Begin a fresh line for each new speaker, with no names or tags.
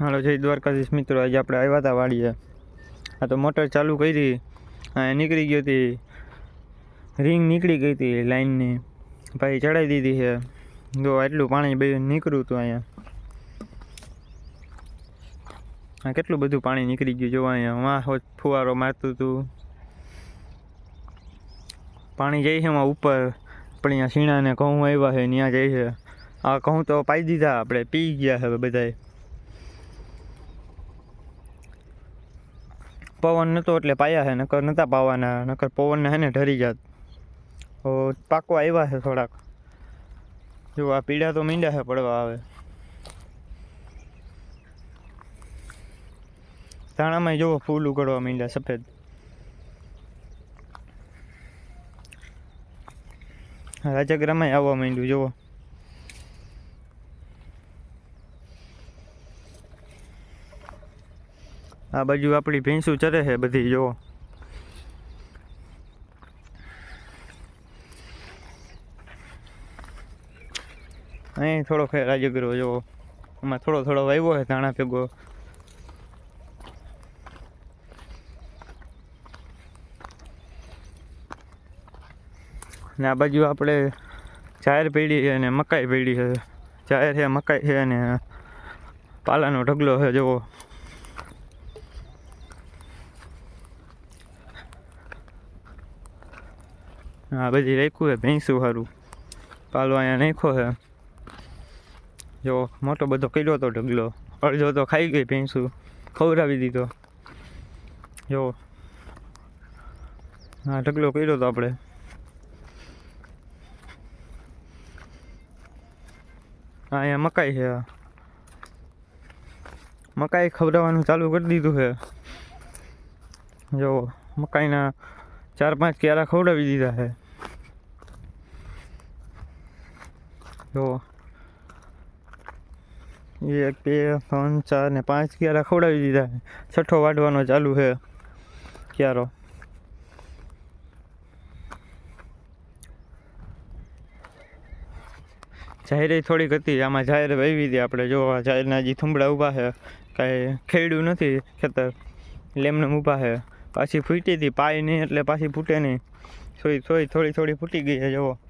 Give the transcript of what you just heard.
હાલો, જય દ્વારકાધીશ મિત્રો. આજે આપણે આવ્યા હતા વાડીએ. આ તો મોટર ચાલુ કરી. આ નીકળી ગઈ હતી રિંગ નીકળી ગઈ હતી લાઈનની ભાઈ ચડાવી દીધી છે. જો આટલું પાણી બે નીકળ્યું હતું અહીંયા. આ કેટલું બધું પાણી નીકળી ગયું જો અહીંયા. વાં હોત ફુવારો મારતું હતું. પાણી જાય છે એમાં ઉપર. પણ અહીંયા શીણાને ઘઉં આવ્યા છે ત્યાં જાય છે. આ ઘઉં તો પાઈ દીધા, આપણે પી ગયા હવે બધાય. પવન નહોતો એટલે પાયા છે નકર નહોતા પાવાના, નકર પવનને હે ને ઢરી જાત. તો પાકવા આવ્યા છે થોડાક. જો, આ પીડા તો મીંડા છે પડવા આવે. ધાણામાં જુઓ, ફૂલ ઉગડવા માંડ્યા સફેદ. રાજાગ્રામાં આવવા માંડ્યું, જુઓ. આ બાજુ આપણી ભેંસું ચરે છે બધી જો અહીં થોડો ખે આજગરો જો આમાં થોડો થોડો વાવ્યો છે, ધાણા ભેગો. ને આ બાજુ આપણે જાહેર પેઢી છે અને મકાઈ પેઢી છે. જાહેર છે, મકાઈ છે અને પાલાનો ઢગલો છે, જુઓ. હા બધી રાખ્યું છે, ભેંસું સારું પાલો અહીંયા નાખ્યો છે. જો, મોટો બધો કર્યો હતો ઢગલો. અડધો તો ખાઈ ગઈ ભેંસું. ખવડાવી દીધો. જો. હા ઢગલો કર્યો હતો આપણે. હા અહીંયા મકાઈ છે. મકાઈ ખવડાવવાનું ચાલુ કરી દીધું છે. જો, મકાઈના ચાર પાંચ ક્યારા ખવડાવી દીધા છે. જો એક, બે, ત્રણ, ચાર ને પાંચ ક્યારા ખવડાવી દીધા છઠ્ઠો વાઢવાનો ચાલુ છે. ક્યારો? જાહેરે થોડીક હતી. આમાં જાહેર વાવી હતી આપણે. જો જાહેરના હજી થુંબડા ઊભા છે. કાંઈ ખેડ્યું નથી ખેતર. લેમને ઊભા છે. પાછી ફૂટી હતી. પાય નહીં એટલે પાછી ફૂટે નહીં. સોય સોય થોડી થોડી ફૂટી ગઈ છે, જુઓ.